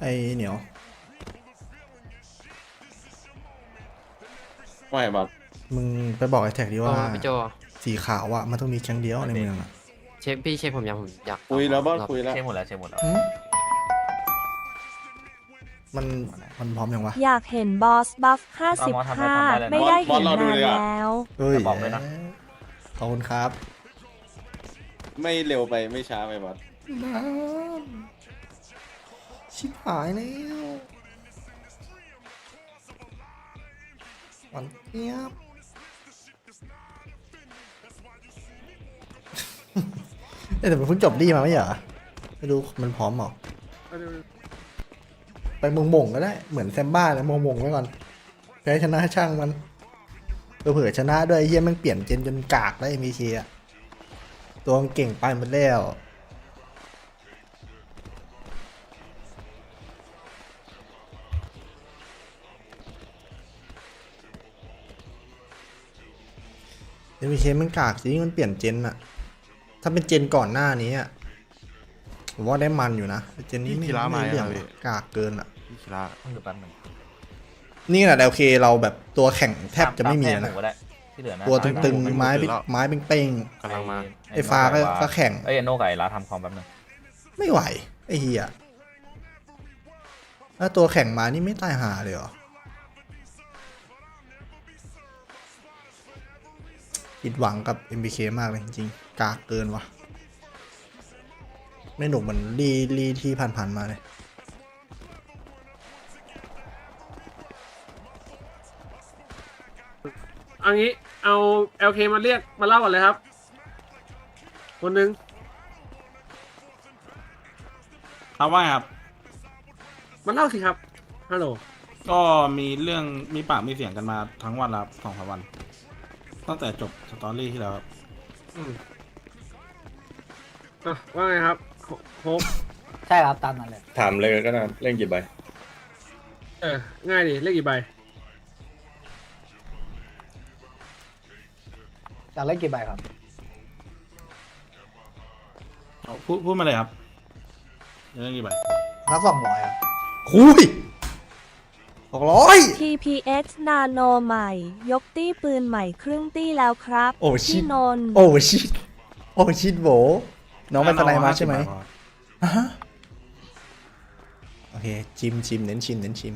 ไอเหนียวไม่บอสมึงไปบอกไอ้แท็กดีเอว่าอพี่โจสีขาวอะมันต้องมีแก๊งเดียวในเมืองอะเชฟพี่เชฟผมอยากผมอยากคุยแล้วบอสรอบคุยแล้วเช็คหมดแล้วเช็คหมดแล้ว หืมมันมันพร้อมยังวะอยากเห็นบอสบัฟ55 ไม่ได้เห็นนานแล้ว เฮ้ยบอกเลยนะ ขอบคุณครับ ไม่เร็วไปไม่ช้าไปบอสน้ำ ชิบหายแล้วหวันเทียบเอ้ยแต่มันเพิ่งจบดีมาไม่เหรอไม่รู้มันพร้อมหรอไปมงมงก็ได้เหมือนแซมบ้าเลยมงมงไว้ก่อนแพ้ชนะช่างมันเผื่อชนะด้วยเฮียมันเปลี่ยนเจนจนกากได้มีเชียตัวมันเก่งไปหมดแล้ว เอ็มเคมันกากจริงมันเปลี่ยนเจนอะถ้าเป็นเจนก่อนหน้านี้อะผมว่าได้มันอยู่นะแต่เจนนี้ไม่พี่กีฬามาไม่เรื่องยังไงพี่กากเกินอะพี่คิระต้องดูแป๊บหนึงนี่ขนาดโอเคเราแบบตัวแข่งแทบจะไม่มีตาแล้วแผนะนหก็ได้ที่เหลือนะตัวตึงๆ ไม้เป็นไม้เป็นเป้งกำลังมา ไอ้ฟ้าก็ก็แข่ง ไอ้ยไอ้โน่กับไอ้ลาทำคอมแป๊บหนึงๆไม่ไหว ไอ้เฮียถ้าตัวแข่งมานี่ไม่ตายหาเลยเหรอ ผิดหวังกับ MBK มากเลยจริงๆ กากเกินวะไม่หนุกเหมือนรีรีที่ผ่านๆมาเลยเอางี้เอา LK มาเรียกมาเล่าก่อนเลยครับ คนหนึ่งครับว่าไงครับ มาเล่าสิครับฮัลโหลก็มีเรื่องมีปากมีเสียงกันมาทั้งวันแล้วครับสองสามวัน ตั้งแต่จบสตอรี่ที่แล้วครับอืมอะว่าไงครับโคโคกใช่ครับตามนั้นเลยถามเลยก็นะเล่นกี่ใบเออง่ายดิเลขกี่ใบอยากเล่นกี่ใบครับเอาพูดพูดมาเลยครับเรื่องกี่ใบสักสองร้อยครับคุย หกร้อย TPX นาโนใหม่ ยกตี้ปืนใหม่ครึ่งตี้แล้วครับโอ้ชิ พี่นนท์โอ้ชิดโอ้ชิดโบน้องไปสไนมาใช่ไหมพออะฮะโอเคชิมชิมเน้นชิมเน้นชิม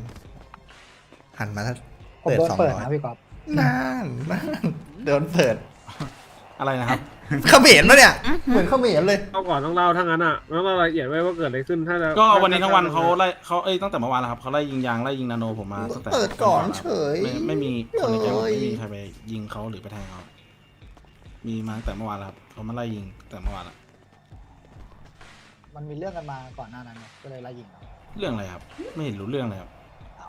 หันมาถ้าผมเปิดโดนสองเปิดร้อยนะพี่กอล์ฟนานนานโดนเปิด อะไรนะครับ เขมรปะเนี่ย เหมือนเขมรเลย เอาก่อนต้องเล่าทั้งนั้นอะต้องเล่ารายละเอียดไว้ว่าเกิดอะไรขึ้นถ้าจะก็วันนี้ทั้งวันเขาไล่เขาเอ้ยตั้งแต่เมื่อวานแล้วครับเขาไล่ยิงยางไล่ยิงนาโนผมมาตั้งแต่เปิดก่อนเฉยไม่ไม่มีคนในแก๊งเลยไม่มีใครไปยิงเขาหรือไปแทงเขามีมาตั้งแต่เมื่อวานแล้วครับเขามาไล่ยิงตั้งแต่เมื่อวานแล้วมันมีเรื่องกันมาก่อนหน้านั้นไงก็เลยไล่ยิงเอาเรื่องอะไรครับ ไม่เห็นรู้เรื่องเลยครับเอา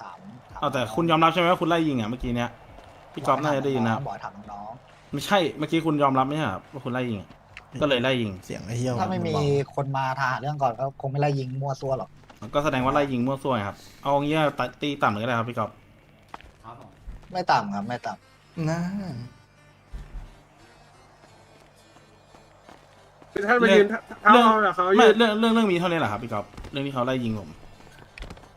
ถามถมเอาแต่คุณยอมรับใช่ไหมว่าคุณไล่ยิงอะเมื่อกี้เนี้ยพี่ก๊อฟน่าจะได้ยินนะครับ บอกถามน้อง ไม่ใช่เมื่อกี้คุณยอมรับไหมครับว่าคุณไล่ยิงอะก็เลยไล่ยิงเสียงไอ้เหี้ยๆถ้าไม่มีคนมาทหารเรื่องก่อนก็คงไม่ไล่ยิงมั่วซั่วหรอกก็แสดงว่าไล่ยิงมั่วซั่วไงครับเอางี้ตัดตีต่ำเลยก็ได้ครับพี่กอฟไม่ต่ำครับไม่ต่น่าท่านมายืนเท้าเอาแต่เขาไม่ยืนเรื่องเรื่องเรื่องมีเท่านี้แหละครับพี่กอฟเรื่องที่เขาไล่ยิงผม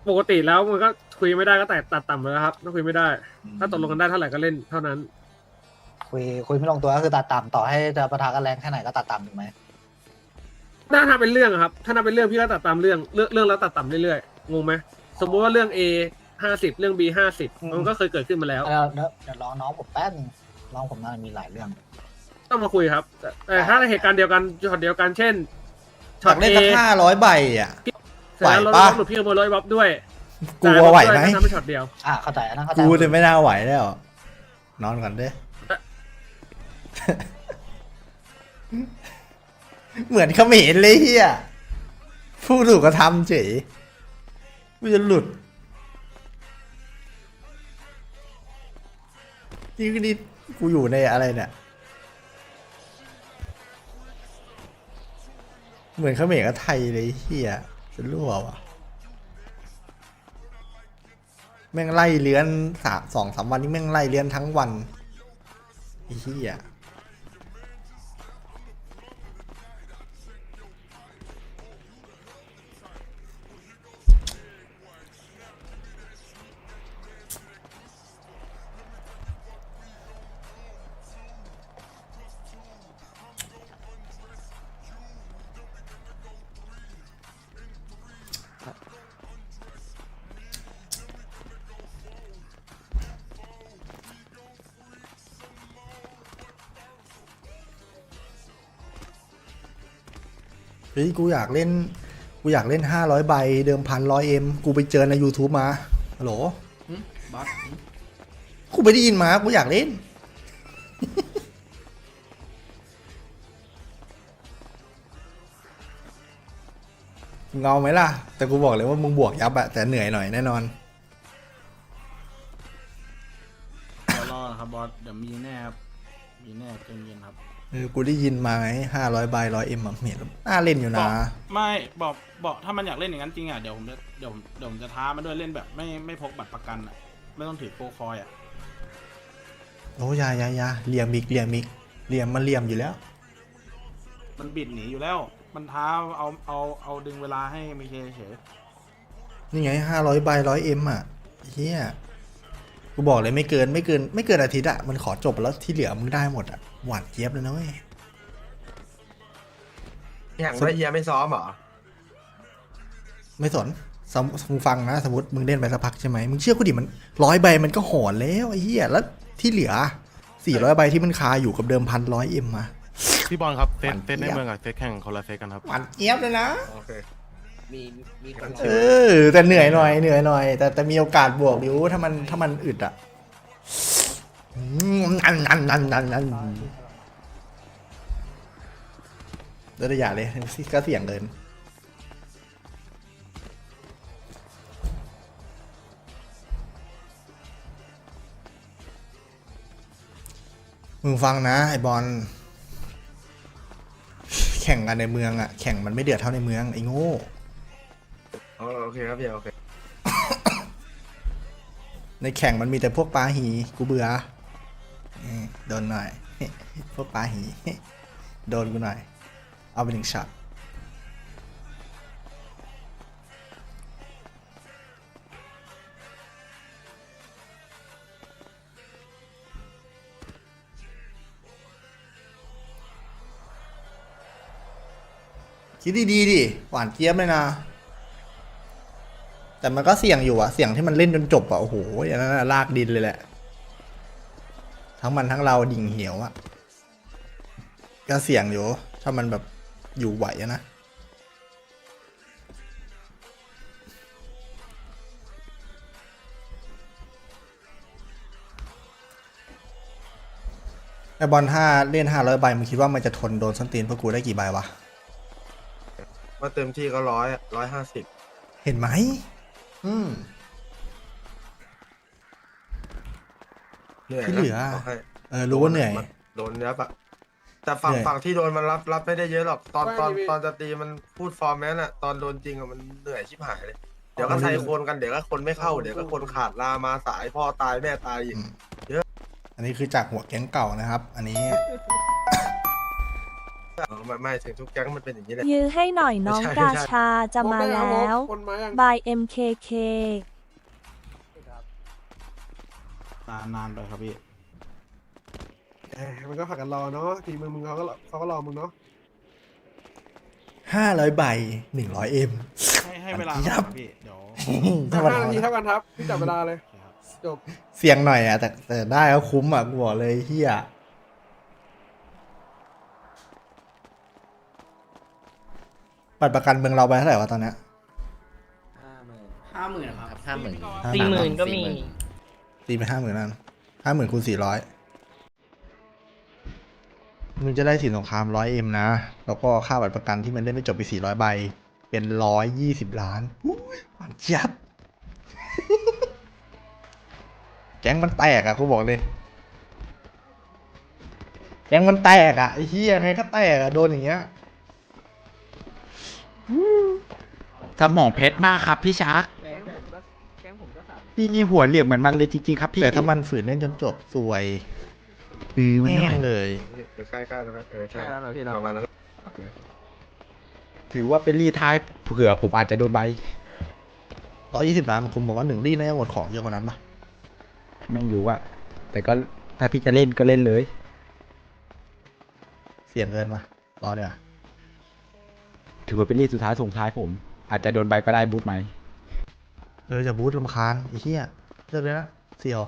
ปกติแล้วมันก็คุยไม่ได้ก็แต่ตัดต่ำเลยครับ ถ้าคุยไม่ได้ำถ้าตกลงกันได้เท่าไหร่ก็เล่นเท่านั้น คุยคุยไม่ลงตัวก็คือตัดต่ำต่อให้จะประทะกันแรงแค่ไหนก็ตัดต่ำถูกไหมถ้าถ้าเป็นเรื่องอะครับ ถ้านับเป็นเรื่องพี่ก็ตัดตามเรื่องเรื่องเรื่องแล้วตัดต่ำเรื่อยๆงงไหมสมมุติว่าเรื่อง A ห้าสิบเรื่อง B ห้าสิบมันก็เคยเกิดขึ้นมาแล้วเดี๋ยวเดี๋ยวเดี๋ยวรอน้องผมแป๊บนึงน้องผมน่าจะมีหลายเรื่อง ต้องมาคุยครับ แต่แต่ถ้าในเหตุการณ์เดียวกันช็อตเดียวกันเช่นอช็อยาตกเล่นเอสักห้าร้อยใบอะ เสร็จแล้วไหวรถปะหลุดพี่ขโมยรถบ๊อบด้วยกลัวไหวไหมจ่ายรถด้วยก็ทำเป็นช็อตเดียว อะเข้าใจอันนั้นเข้าใจกูจะไม่น่าไหวแล้วนอนก่อนเด้อ เหมือนเขมรเลยเฮียผู้ถูกกระทำเฉยกูจะหลุดนี่ก็นี่กูอยู่ในอะไรเนี่ยเหมือนเขมรกับไทยเลยเฮียจะรั่ววะแม่งไล่เลื้อนสามสองสามวันนี้แม่งไล่เลื้อนทั้งวันเฮีย ฮ้ยกูอยากเล่น กูอยากเล่นห้าร้อยใบ เดิมพันร้อยเอ็มกูไปเจอใน YouTube มาฮัลโหลบอสกูไม่ได้ยินมากูอยากเล่น เงเอาไหมล่ะ แต่กูบอกเลยว่ามึงบวกยับอะแต่เหนื่อยหน่อยแน่นอนเดี๋ยวรอนะครับบอสเดี๋ยวมีแน่ครับมีแน่ใจเย็นครับ เออกูได้ยินมาไงห้าร้อยใบร้อยเอ็มอะเห็นแล้วน่าเล่นอยู่นะไม่บอกบอกถ้ามันอยากเล่นอย่างนั้นจริงอะเดี๋ยวผมจะเดี๋ยวผมเดี๋ยวผมจะท้ามันด้วยเล่นแบบไม่ไม่พกบัตรประกันอะไม่ต้องถือโกคอยอะโอ้ยายายาเหลี่ยมอีกเหลี่ยมอีกเหลี่ยมมันเหลี่ยมอยู่แล้ว มันบิดหนีอยู่แล้ว มันท้าเอาเอาเอาดึงเวลาให้มีเคเฉยนี่ไงห้าร้อยใบร้อยเอ็มอะเฮียกูบอกเลยไม่เกินไม่เกิน ไม่เกินอาทิตย์อะ มันขอจบแล้วที่เหลือมึงได้หมดอะ หวานเจี๊ยบเลยนะเว้ยอย่างละเอียไม่ซ้อมเหรอ ไม่สนสมมึงฟังนะสมมติมึงเล่นไปสักพักใช่ไหมมึงเชื่อกูดิมันร้อยใบมันก็หอนแล้วไอ้เหี้ยแล้วที่เหลือสี่ร้อยใบที่มันคาอยู่กับเดิมพันร้อยเอ็มมา พี่บอลครับเซตหวานเซตในเจี๊ยบเมืองกับเซตแข่งคนละเซตกันครับ หวานเจี๊ยบเลยนะ โอเค มีมีคนเออแต่เหนื่อยหน่อยเหนื่อยหน่อย แต่แต่มีโอกาสบวกดิวถ้ามันถ้ามันอึดอะ อืมนั่นนั่นนั่นนั่นนั่นเดี๋ยวอย่าเลยก็เสี่ยงเกินมึงฟังนะไอบอลแข่งกันในเมืองอะแข่งมันไม่เดือดเท่าในเมืองไอ้โง่อ๋อโอเคครับพี่โอเคในแข่งมันมีแต่พวกปลาหีกูเบื่ออืม โดนหน่อย พวกปลาหี โดนกูหน่อย เอาไปหนึ่งช็อตคิดดี ๆ ดิ หวานเจี๊ยบเลยนะ แต่มันก็เสี่ยงอยู่อะเสี่ยงที่มันเล่นจนจบอะโอ้โหอย่างนั้นลากดินเลยแหละ ทั้งมันทั้งเราดิ่งเหี่ยวอะก็เสี่ยงอยู่ ถ้ามันแบบอยู่ไหวอะนะไอบอลห้าเล่นห้าร้อยใบมึงคิดว่ามันจะทนโดนส้นตีนพวกกูได้กี่ใบวะว่าเต็มที่ก็ร้อยร้อยห้าสิบเห็นไหม อืม เหนื่อยที่นะเหลือบกให้เออรู้ว่าเหนื่อย มัโดนยับอะแต่ฝั่งเหนื่อย ฝั่งที่โดนมันรับรับไม่ได้เยอะหรอกตอนไม่ตอนพี่ตอนจะตีมันพูดฟอร์มแม้นอะตอนโดนจริงอะมันเหนื่อยชิบหายเลย เดี๋ยวก็ไทยโคนกันเดี๋ยวก็คนไม่เข้าเดี๋ยวก็คนขาดลามาสายพ่อตายแม่ตายอีกอืมอันนี้คือจากหัวแก๊งเก่านะครับ อันนี้ไม่ไม่ถึงทุกแก๊งมันเป็นอย่างนี้แหละ ยื้อให้หน่อยน้องไม่ใช่กาไม่ใช่ ชาจะมาแล้วคนมายังบาย MKK นานนานไปครับพี่เอ้ยมันก็ผักกันรอเนาะทีมมึงมึงเขาก็รอเขาก็รอมึงเนาะห้าร้อยใบหนึ่งร้อยเอ็ม ให้ให้เวลามันยับครับ พี่เดี๋ยวถ้ามันห้าเอานาทีนะเท่ากันครับพี่จับเวลาเลยโอเคครับจบเสี่ยงหน่อยอะแต่แต่ได้ก็คุ้มอะกูบอกเลยเฮียบัตรประกันเมืองเราไปเท่าไหร่วะตอนเนี้ย ห้าหมื่นครับ ห้าหมื่นสี่หมื่นก็มี ตีไปห้าหมื่นนั่นห้าหมื่นคูณสี่ร้อยมึงจะได้สินสงครามร้อยเอ็มนะ แล้วก็ค่าบัตรประกันที่มันเล่นไม่จบไปสี่ร้อยใบ เป็นร้อยยี่สิบล้านอุ๊ยหวานเจี๊ยับแก๊งมันแตกอะกูบอกเลยแก๊งมันแตกอะไอ้เหี้ยไงก็แตกอะโดนอย่างเงี้ยสมองเพชรมากครับพี่ชัก พี่นี่หัวเหลี่ยมเหมือนมันเลยจริงๆครับพี่แต่ถ้ามันฝืนเล่นจนจบสวยอือมันแห้ไม่งเลยใกล้ๆแล้วนะเออใช่ใช่แล้วเหรอพี่เนาะประมาณนั้นถือว่าเป็นรีทายเผื่อผมอาจจะโดนใบร้อยยี่สิบล้านคุณบอกว่าหนึ่งลี่น่าจะหมดของเยอะกว่านั้นปะไม่รู้อะแต่ก็ถ้าพี่จะเล่นก็เล่นเลย เสี่ยงเกินปะรอเดี๋ยวาถือว่าเป็นรีดสุดท้ายส่งท้ายผม อาจจะโดนใบก็ได้บูทไหม เออจะบูทลำคาญไอ้เหี้ยเลิกเลยนะเสี่ยว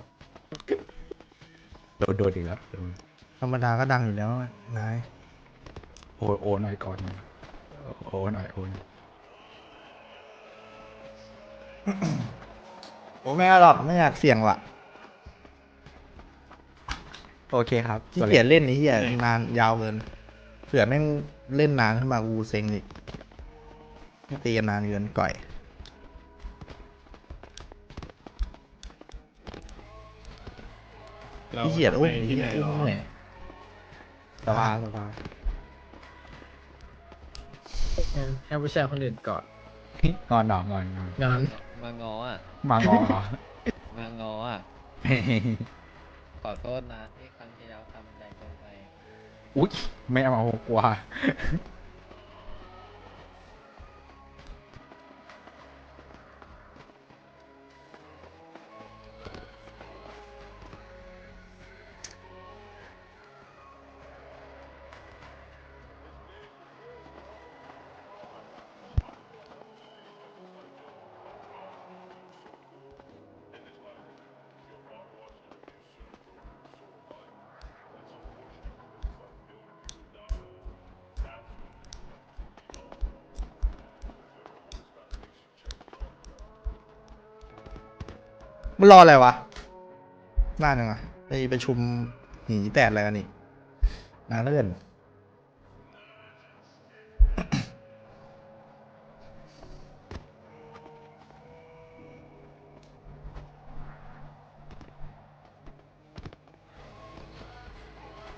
โดนโดนอีกแล้วโดนธรรมดาก็ดังอยู่แล้วนายโอโอหน่อยก่อนโอ้หน่อยโอ้หน่อยโอ้ไม่เอาหรอกไม่อยากเสี่ยงว่ะโอเคครับที่เกียจเล่นนี่เฮียนานยาวเกินเผื่อแม่งเล่นนานขึ้นมากูเซ็งอีกตีกันนานเกินก่อย พี่เกียจอุ้มพี่อุ้มเหนื่อยสบายสบายให้ผู้ชายคนอื่นก่อนงอนหนองอนงอนงานมางออะ มางอเหรอมางออะ ขอโทษนะที่ครั้งที่แล้วทำแรงเกินไป อุ๊ยไม่เอากลัว มันรออะไรวะน่าจังอะไปประชุมหนีแตดอะไรกันนี่นานเลือเกิน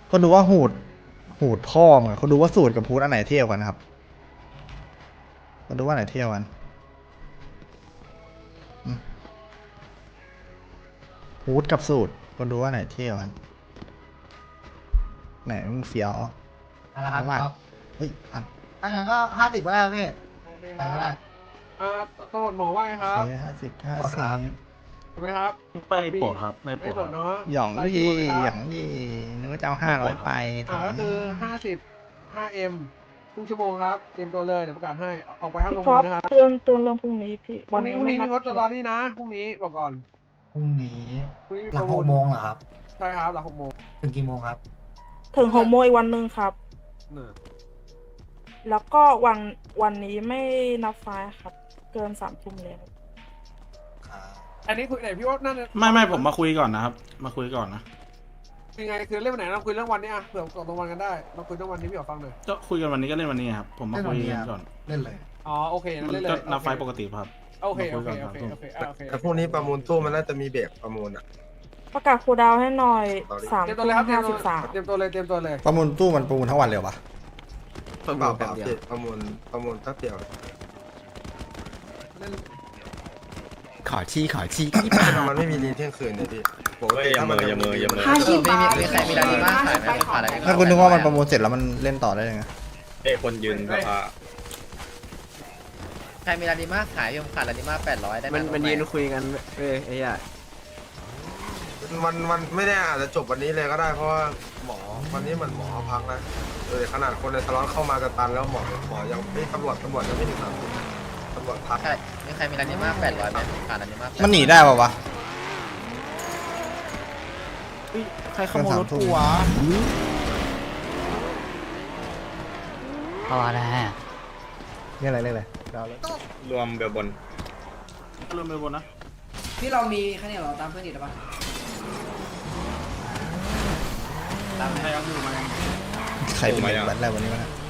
คนดูว่าหูดหูดพ่อมึงอะคนดูว่าสูตรกับพูดอันไหนเที่ยวกันครับคนดูว่าไหนเที่ยวกัน ฮูดกับสูตรคนดูว่าไหนเที่ยวกันไหนมึงเฟี้ยวนะครับว่าครับเฮ้ยอันอันนั้นก็ห้าสิบก็ได้พี่อันนั้นก็ได้อ่าตำรวจหมอว่าไงครับเฮ้ยห้าสิบห้าสิบถูกไหมครับ ไปปลดครับไม่ไม่ปลดเนาะหยองยี่หยองยี่นึกว่าจะเอาห้าร้อยไปอ่าก็คือห้าสิบห้าเอ็มครึ่งชั่วโมงครับ เตรียมตัวเลยเดี๋ยวประกาศให้ ออกไปห้าโมงนะครับ เตือนเตือนเรื่องพรุ่งนี้พี่วันนี้พรุ่งนี้มีรถจอดรอนี่นะ พรุ่งนี้บอกก่อน พรุ่งนี้พรุ่งนี้มีหลัปงระหมูกลโมงเหรอครับ ใช่ครับหลังหกโมงถึงกี่โมงครับ ถึงหกโมงอีกวันหนึ่งครับ เนี่ยแล้วก็วันวันนี้ไม่นับไฟล์ครับ เกินสามทุ่มแล้วอันนี้คุยไหนพี่ว่าน่าจะไม่ไม่ผมมาคุยก่อนนะครับ มาคุยก่อนนะยังไงคือเรื่องไหนเราคุยเรื่องวันนี้อะเผื่อตกลงวันกันได้เราคุยเรื่องวันนี้พี่ขอฟังหน่อยก็คุยกันวันนี้ก็เล่นวันนี้ครับผมมาคุยกันก่อนเล่นเลย อ๋อโอเคมันั่นนเล่นเลยก็นับไฟล์โอปกติครับ โอเคโอมาเคยโอเคก่นโอเคอะโอเคแต่พรุ่งนี้ประมูลตู้มันน่าจะมีเบรกประมูลอะ ประกาศครูลดาวน์ให้หน่อยสามเตรียมตัทุ่วมเลยครับเตรียห้ามตัสิวบสามเตรียมตัวเลยเตรียมตัวเลยประมูลตู้มันประมูลทั้งวันเลยเหรอวะเปล่าเปล่าพี่ประมูลประมูลแป๊บเดียวขอชี้ขอชี้มันไม่มีรีเที่ยงคืนเนี่ยพี่ปกติถ้ามันจะมีห้าสิบบาทมีใครมีร้านนี้บ้างขายไหมขายอะไร ถ้าคุณนึกว่ามันประมูลเสร็จแล้วมันเล่นต่อได้ยังไงเอ้คนยืนสภา ใครมีร้านนี้มากขายยมขายร้านนี้มากแปดร้อยได้ไหมมันมันยืนคุยกันเอ้ยไอ้ย่ามันมันไม่ได้อาจจะจบวันนี้เลยก็ได้เพราะว่าหมอวันนี้มันหมอพักนะเออขนาดคนในสล็อตเข้ามาจะตันแล้วหมอหมอยังไม่ตำรวจตำรวจยังไม่ถึงสามทุ่มตำรวจพักใช่มีใครมีร้านนี้มากแปดร้อยไหมขายร้านนี้มากมันหนีได้ป่าวะ ใครขโมยรถกูวะ พอแล้ว นี่อะไรเรียกอะไร รวมเบลบนเริ่มไปบนนะพี่เรามีแค่นี้เราตามเพื่อนอีกหรือเปล่าตามใครเอาอยู่มายังใครเป็นแบบอะไรวันนี้วะเนะ